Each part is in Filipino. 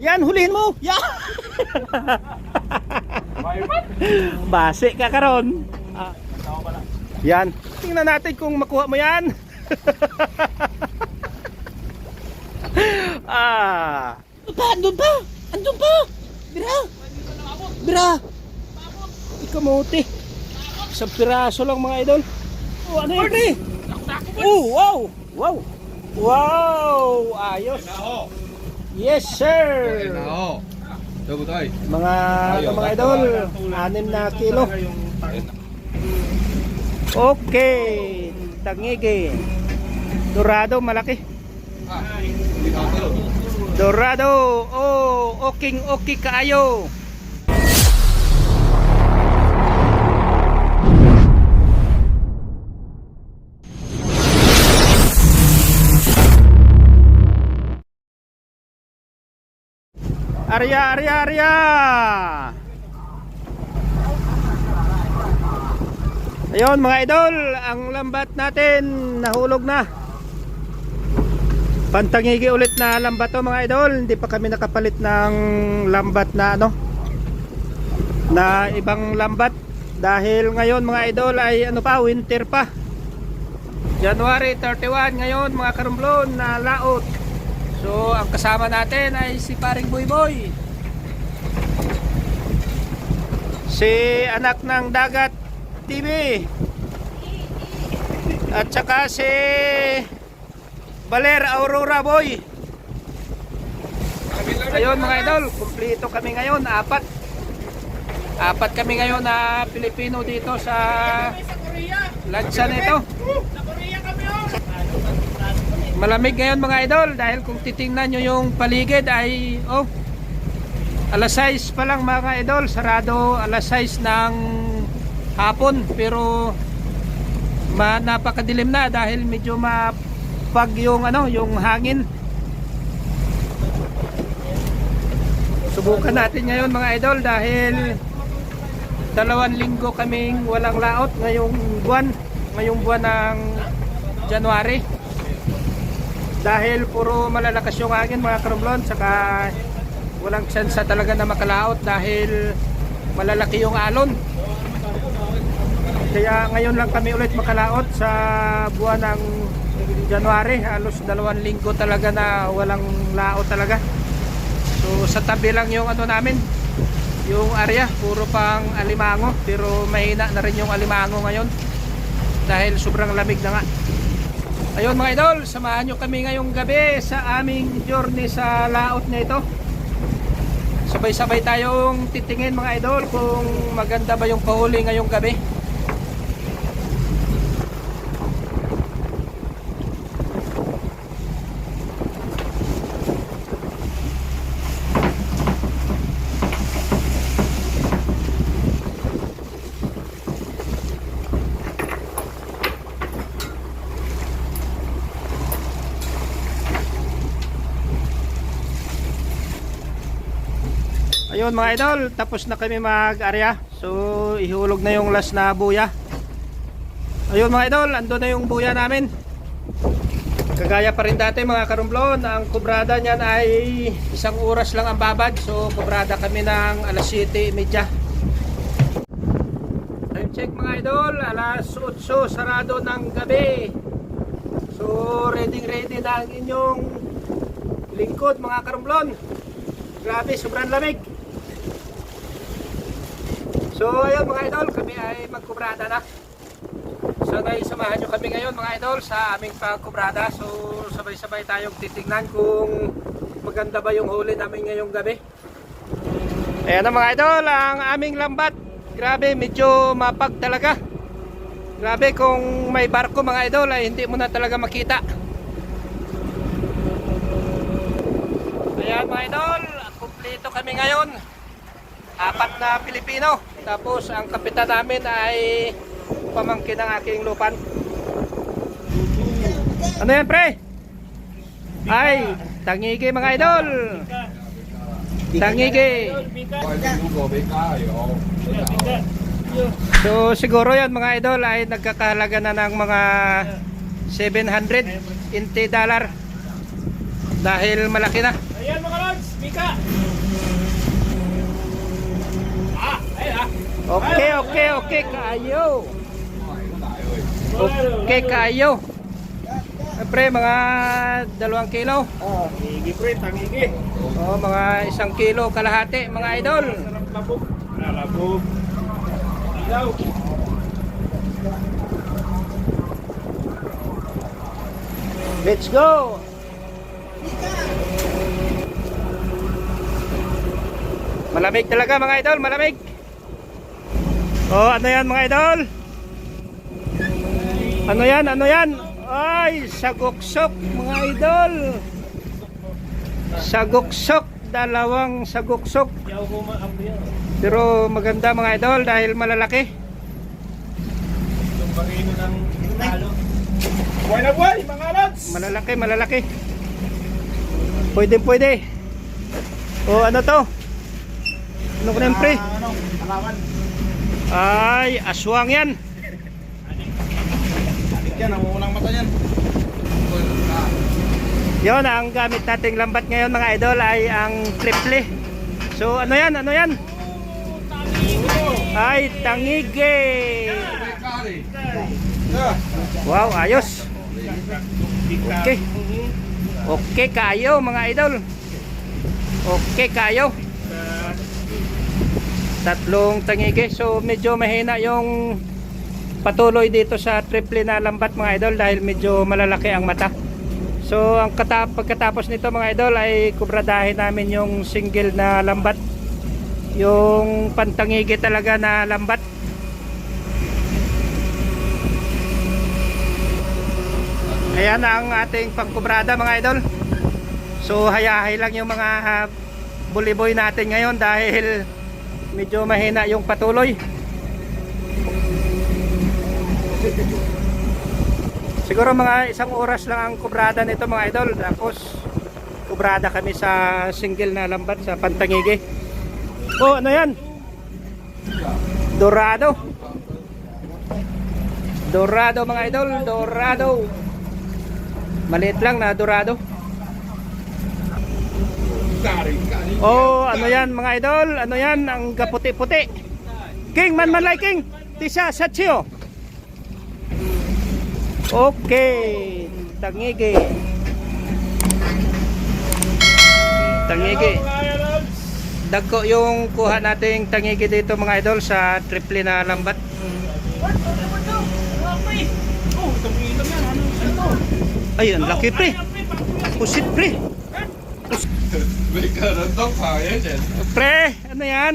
Yan, hulihin mo. Yan. Base ka karon. Ah. Yan. Tingnan natin kung makuha mo yan. ah. Andun pa, andun pa. Andun pa. Bira. Bira. Ikamuti. Sa piraso lang mga idol. Oh, ano yun? Oh, wow. Wow. Wow. Ayos. Yes, sir. Tayo. Mga ano, mga idol, anim na kilo. Okay. Tangigi. Dorado malaki. Dorado. Oh, oking okay kaayo. Arya, Arya, Arya! Ayun mga idol, ang lambat natin nahulog na. Pantangigi ulit na lambat to mga idol, hindi pa kami nakapalit ng lambat na ano na ibang lambat dahil ngayon mga idol ay ano pa winter pa. January 31 ngayon mga karumblon na laot. So, ang kasama natin ay si Paring Boy Boy. Si anak ng dagat TV. At saka si Baler Aurora Boy. Ayun mga idol, kumpleto kami ngayon, apat. Apat kami ngayon na Pilipino dito sa lansa nito. Malamig ngayon mga idol dahil kung titingnan nyo yung paligid ay oh alas 6 pa lang mga idol sarado alas 6 ng hapon pero ma, napakadilim na dahil medyo mapag yung ano yung hangin. Subukan natin ngayon mga idol dahil dalawang linggo kaming walang laot ngayong buwan ngayong buwan ng January. Dahil puro malalakas yung hangin mga karumlon saka walang tsansa talaga na makalaot dahil malalaki yung alon. Kaya ngayon lang kami ulit makalaot sa buwan ng January. Halos dalawang linggo talaga na walang laot talaga. So sa tabi lang yung ano namin yung area puro pang alimango pero mahina na rin yung alimango ngayon dahil sobrang lamig na nga Ayun mga idol, samahan nyo kami ngayong gabi sa aming journey sa laot na ito. Sabay-sabay tayong titingin mga idol kung maganda ba yung pahuli ngayong gabi. Ayun mga idol, tapos na kami mag-area. So, ihulog na yung last na buya. Ayun mga idol, ando na yung buya namin. Kagaya pa rin dati mga karumblon, ang kubrada niyan ay isang oras lang ang babad. So, kubrada kami ng alas 7.30. Time check mga idol, alas 8 sarado ng gabi. So, ready ready na ang inyong lingkod mga karumblon. Grabe, sobrang lamig. So ayun mga idol, kami ay magkubrada na. So ngayon samahan nyo kami ngayon mga idol sa aming pagkubrada. So sabay-sabay tayong titingnan kung maganda ba yung huli namin ngayong gabi. Ayan na mga idol, ang aming lambat. Grabe, medyo mapag talaga. Grabe kung may barko mga idol ay hindi mo na talaga makita. Ayan mga idol, kumpleto kami ngayon. Apat na Pilipino. Tapos ang kapitan namin ay pamangkin ng aking lupan. Ano yan pre? Ay, tangigi mga idol. Tangigi. So siguro yan mga idol ay nagkakahalaga na ng mga 700 dollar dahil malaki na. Ayan mga lods, Okay, okay, okay, kaayo. Okay, kaayo. Siyempre, mga dalawang kilo. Oh, higi pre, tangigi. O, mga isang kilo kalahati, mga idol. Labog. Ilaw. Let's go! Malamig talaga mga idol, malamig. Oh, ano yan mga idol? Ano yan, ano yan? Ay, saguksok mga idol. Saguksok, dalawang saguksok. Pero maganda mga idol dahil malalaki. Yung barino ng talo. Buhay na buhay, mga lods! Malalaki, malalaki. Pwede, pwede. O ano to? Ano ko na pre? Ay, aswang yan. Adik yan, ang unang mata. Yon ang gamit nating lambat ngayon mga idol ay ang triple. So ano yan? Ano yan? Ay, tangige. Wow, ayos. Okay. Okay kayo mga idol. Okay kayo. Tatlong tangige. So medyo mahina yung patuloy dito sa triple na lambat mga idol dahil medyo malalaki ang mata. So ang kata pagkatapos nito mga idol ay kubradahin namin yung single na lambat. Yung pantangigi talaga na lambat. Ayan ang ating pangkubrada mga idol. So hayahay lang yung mga uh, buliboy natin ngayon dahil medyo mahina yung patuloy. Siguro mga isang oras lang ang kubrada nito mga idol. Tapos kubrada kami sa single na lambat sa Pantangigi. Oh, ano yan? Dorado. Dorado mga idol, Dorado. Maliit lang na Dorado. Oh, ano yan mga idol? Ano yan? Ang gaputi-puti. King, man man like king. Tisa, satsyo. Okay. Tangigi. Tangigi. Dagko yung kuha nating tangigi dito mga idol sa triple na lambat. Itong ilong yan. To? Ay, ang laki pre. Pusit pre. May karantong kaya dyan. Pre, ano yan?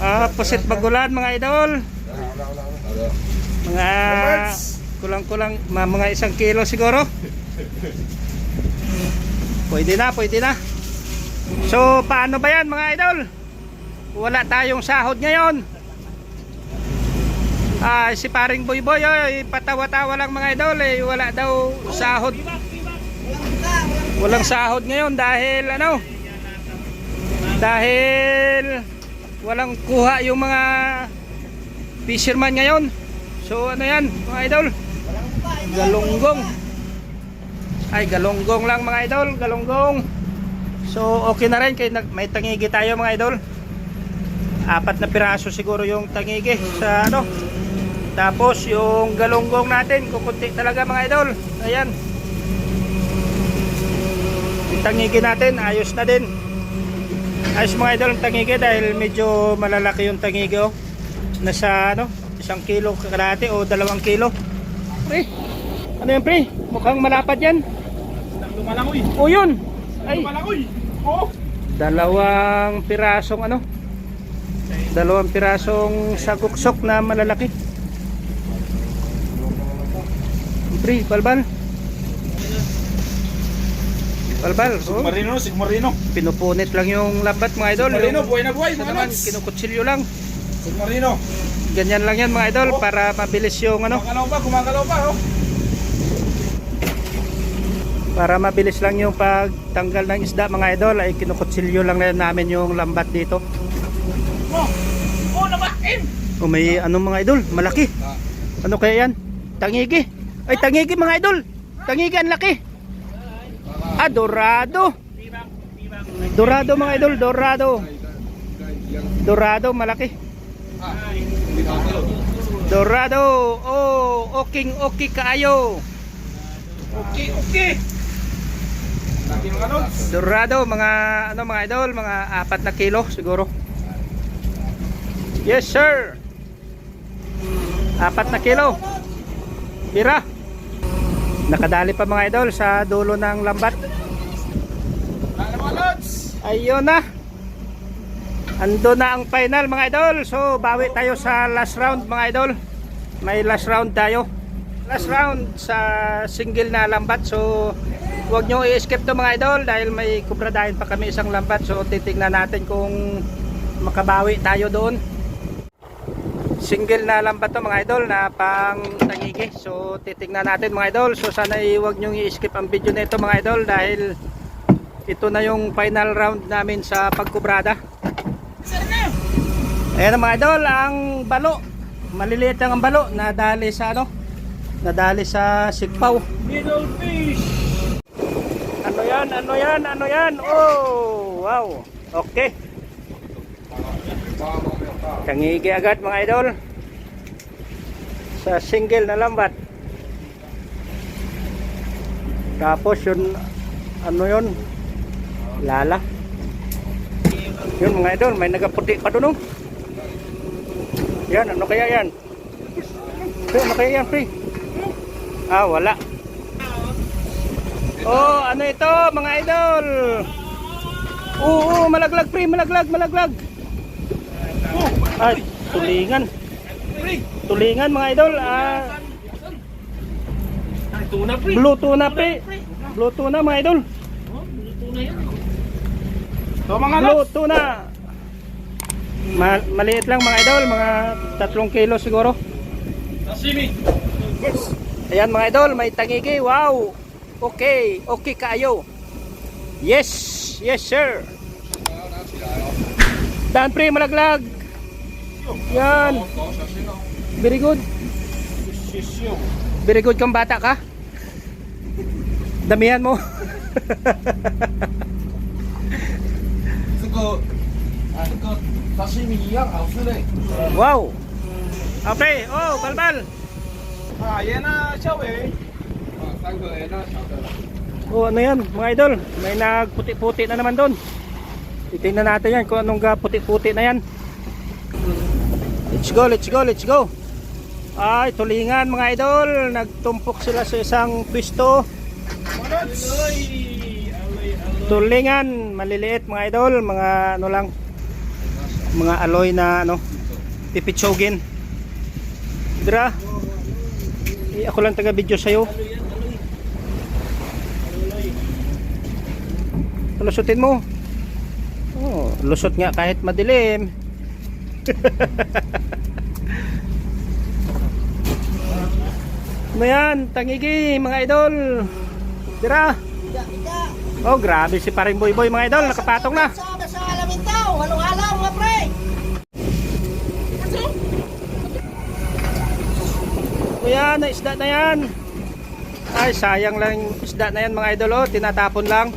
Ah, pusit bagulan mga idol. Mga kulang-kulang mga isang kilo siguro. Pwede na, pwede na. So, paano ba yan mga idol? Wala tayong sahod ngayon. Ah, si paring Boy Boy, oy, patawa-tawa lang mga idol, eh, wala daw sahod. Walang sahod ngayon dahil ano? Dahil walang kuha yung mga fisherman ngayon. So ano yan mga idol? Galunggong. Ay galunggong lang mga idol, galunggong. So okay na rin kay may tangigi tayo mga idol. Apat na piraso siguro yung tangigi sa ano. Tapos yung galunggong natin, kukunti talaga mga idol. Ayan. Tangigi natin, ayos na din. Ayos mga idol ang tangigi dahil medyo malalaki yung tangigi oh. Nasa ano, isang kilo kalahati o dalawang kilo. Pre, ano yan pre? Mukhang malapad yan. Lumalangoy. O yun. Ay, Lumalangoy. Oh. dalawang pirasong ano? Dalawang pirasong saguksok na malalaki. Pre, balbal. Balbal, oh. Sigmarino, sigmarino. Pinupunit lang yung lambat mga idol. Sigmarino, buhay na buhay. Mga naman, kinukutsilyo lang. Sigmarino. Ganyan lang yan mga idol para mabilis yung ano, Gumagalaw pa, gumagalaw pa. Oh. para mabilis lang yung pagtanggal ng isda mga idol ay kinukutsilyo lang na namin yung lambat dito. Oh, oh, nabakin. O may ano mga idol, malaki. Ano kaya yan? Tangigi. Ay tangigi mga idol. Tangigi ang laki. Bibak, bibak. Dorado mga idol, dorado. Dorado, malaki. Dorado. Oh, oking okay kaayo. Okay, okay. Laki mga lods. Dorado, mga ano mga idol, mga apat na kilo siguro. Yes sir. Apat na kilo. Bira. Nakadali pa mga idol sa dulo ng lambat. Ayun na. Ando na ang final mga idol. So bawi tayo sa last round mga idol. May last round tayo. Last round sa single na lambat. So huwag nyo i-skip to mga idol dahil may kubradahin pa kami isang lambat. So titignan natin kung makabawi tayo doon. Single na lambat to mga idol na pang tangigi. So titignan natin mga idol. So sana huwag nyo i-skip ang video nito mga idol dahil ito na yung final round namin sa pagkubrada. Ayan mga idol, ang balo. Maliliit lang ang balo. Nadali sa ano? Nadali sa. Middle fish. Ano yan? Ano yan? Ano yan? Oh, wow. Okay. Tangigi agad mga idol. Sa single na lambat. Tapos yun, ano yun? Lala. Yun mga idol, may nagaputi pa doon. oh. Yan, ano kaya yan? Pre, ano kaya yan, pre? Ah, wala. Oh, ano ito, mga idol? Oo, malaglag, pre, malaglag, malaglag. Oh, ay, tulingan. Tulingan, mga idol. Ah, tuna pre. blue tuna, pre. Blue tuna, mga idol. So mga Blue tuna. Ma maliit lang mga idol, mga tatlong kilo siguro. Sashimi. Ayan mga idol, may tangigi. Wow! Okay, okay kayo. Yes, yes sir. Daan pre, malaglag. Yan. Very good. Very good kang bata ka. Damihan mo. wow. Okay, oh, balbal. Oh, ano yan, mga idol? May nagputi-puti na naman doon. Titingnan natin yan kung anong puti-puti na yan. Let's go, let's go, let's go. Ay, tulingan mga idol. Nagtumpok sila sa isang pwisto. Tulingan, maliliit mga idol. Mga ano lang. Mga aloy na ano. Pipitsogin. Dra. Eh, ako lang taga video sa'yo. Lusutin mo. Oh, lusot nga kahit madilim. Ano yan? Tangigi, mga idol. Tira. Oh, grabe si paring boy boy mga idol. Nakapatong na. Sa sa alamin tao, halo-halo mga pre. Yan, na isda na yan. Ay, sayang lang isda na yan mga idol. Oh, tinatapon lang.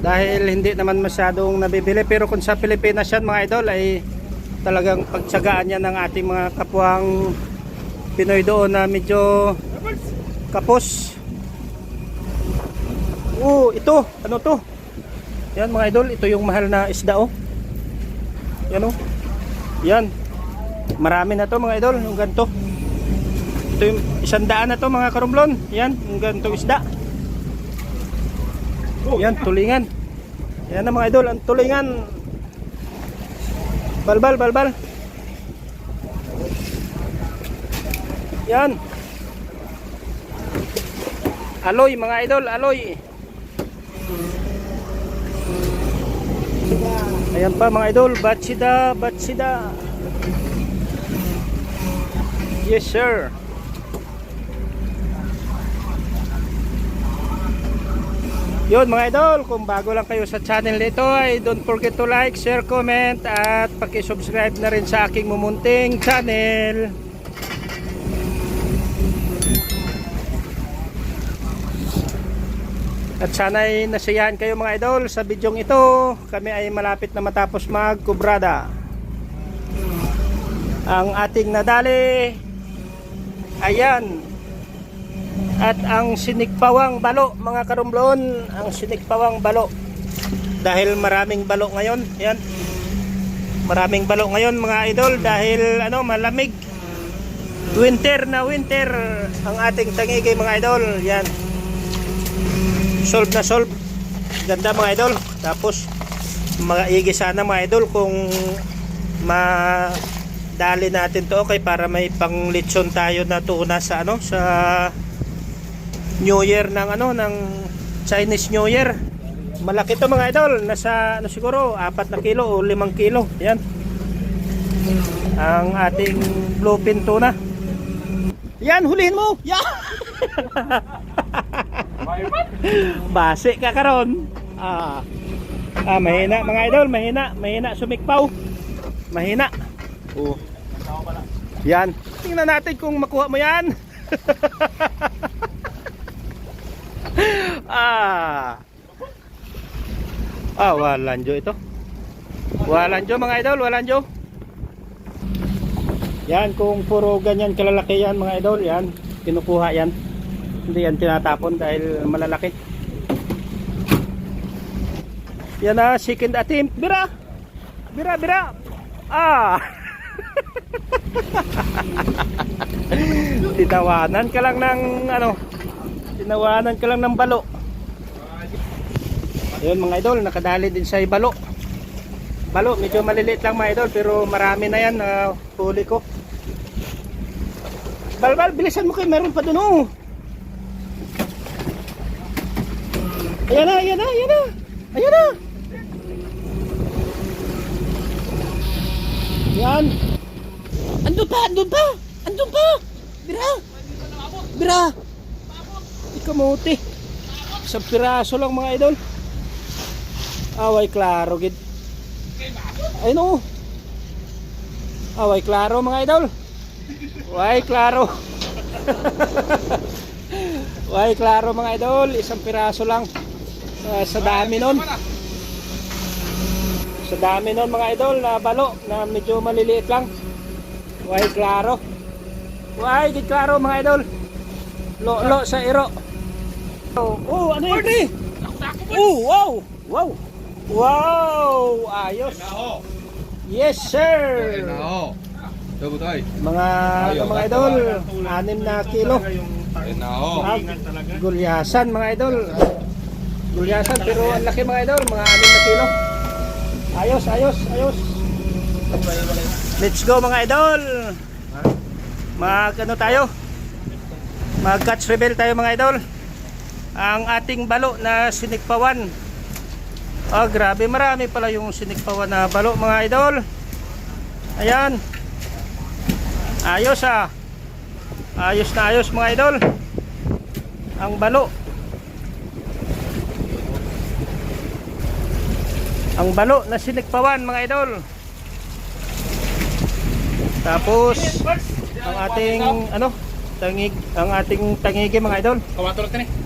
Dahil hindi naman masyadong nabibili. Pero kung sa Pilipinas yan mga idol ay talagang pagtsagaan yan ng ating mga kapwang Pinoy doon na medyo kapos. Oh, ito. Ano to? Yan mga idol, ito yung mahal na isda oh. Yan oh. Yan. Marami na to mga idol, yung ganito. Ito yung isang daan na to mga karumblon. Yan, yung ganitong isda. Yan, tulingan. Yan na mga idol, ang tulingan. Balbal, balbal. Yan. Aloy mga idol, aloy. Ayan pa mga idol, batsida, batsida. Yes sir. Yun mga idol, kung bago lang kayo sa channel nito ay don't forget to like, share, comment at paki-subscribe na rin sa aking mumunting channel. At sana'y nasiyahan kayo mga idol sa bidyong ito. Kami ay malapit na matapos magkubrada. Ang ating nadali, ayan. At ang sinikpawang balo, mga karumblon, ang sinikpawang balo. Dahil maraming balo ngayon, yan. Maraming balo ngayon mga idol dahil ano malamig. Winter na winter ang ating tangigay mga idol. Yan. Solve na solve. Ganda mga idol. Tapos mga igi sana mga idol kung ma dali natin to okay para may panglitson tayo na tuna sa ano sa New Year ng ano ng Chinese New Year. Malaki to mga idol, nasa ano siguro 4 na kilo o 5 kilo. Yan. Ang ating bluefin tuna. Yan, hulihin mo. Yan. Base ka karon. Ah. Ah, mahina mga idol, mahina, mahina sumikpaw. Mahina. Oh. Yan. Tingnan natin kung makuha mo yan. ah. Ah, walang jo ito. Walang jo mga idol, walang jo. Yan, kung puro ganyan kalalaki yan mga idol, yan, kinukuha yan. Hindi yan tinatapon dahil malalaki. Yan na, second attempt. Bira! Bira, bira! Ah! Tinawanan ka lang ng ano, tinawanan ka lang ng balo. Ayun mga idol, nakadali din sa balo. Balo, medyo maliliit lang mga idol, pero marami na yan na huli ko. Balbal, bilisan mo kayo, meron pa dun oh. Ayan na, ayan na, ayan na. Ayan na. Yan. Andun pa, andun pa. Andun pa. Bira. Bira. Ikamuti. Isang piraso lang mga idol. Away klaro gid. Ay no. Away klaro mga idol. Way klaro. Way klaro mga idol, isang piraso lang. Ah, sa dami nun. Sa dami nun mga idol na balo na medyo maliliit lang. Way klaro. Way di klaro mga idol. Lo lo sa iro. Oh, oh ano yun? Party! Oh, wow! Wow! Wow! Ayos! Yes, sir! Mga mga idol, anim na kilo. Gulyasan mga idol. Gulyasan pero ang laki mga idol, mga anim na kilo. Ayos, ayos, ayos. Let's go mga idol. Mag ano tayo? Mag catch rebel tayo mga idol. Ang ating balo na sinikpawan. Oh, grabe marami pala yung sinikpawan na balo mga idol. Ayan. Ayos ah. Ayos na ayos mga idol. Ang balo. Ang balo na sinikpawan mga idol. Tapos ang ating ano, tangig ang ating tangigi mga idol. Kawato lang eh.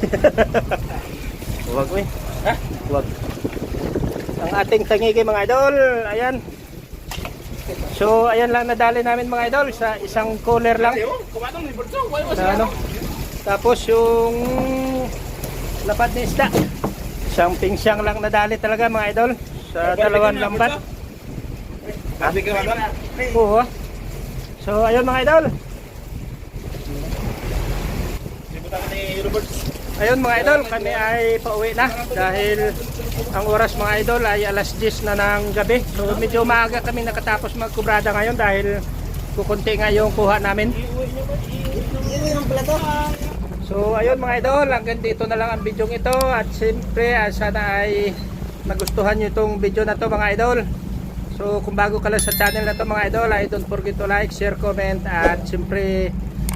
Huwag eh. Ha? Huwag. Ang ating tangigi mga idol, ayan. So, ayan lang nadali namin mga idol sa isang cooler lang. Was Sa ano? Tapos yung lapad ni isda. Isang pingsyang lang nadali talaga mga idol. Sa dalawang lambat. Ba? Oo. So, ayun mga idol. Ayun mga idol, kami ay pauwi na dahil ang oras mga idol ay alas 10 na ng gabi. So medyo maaga kami nakatapos magkubrada ngayon dahil kukunti nga yung kuha namin. So ayun mga idol, hanggang dito na lang ang video ito at siyempre ah, sana ay nagustuhan nyo itong video na to mga idol. So kung bago ka lang sa channel na to mga idol ay don't forget to like, share, comment at siyempre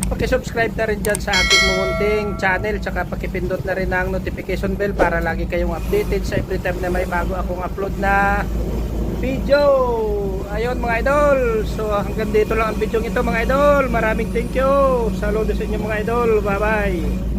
pakisubscribe na rin dyan sa ating mumunting channel tsaka pakipindot na rin ang notification bell para lagi kayong updated sa every time na may bago akong upload na video. Ayun mga idol. So hanggang dito lang ang video ito mga idol. Maraming thank you. Saludo sa inyo mga idol. Bye bye.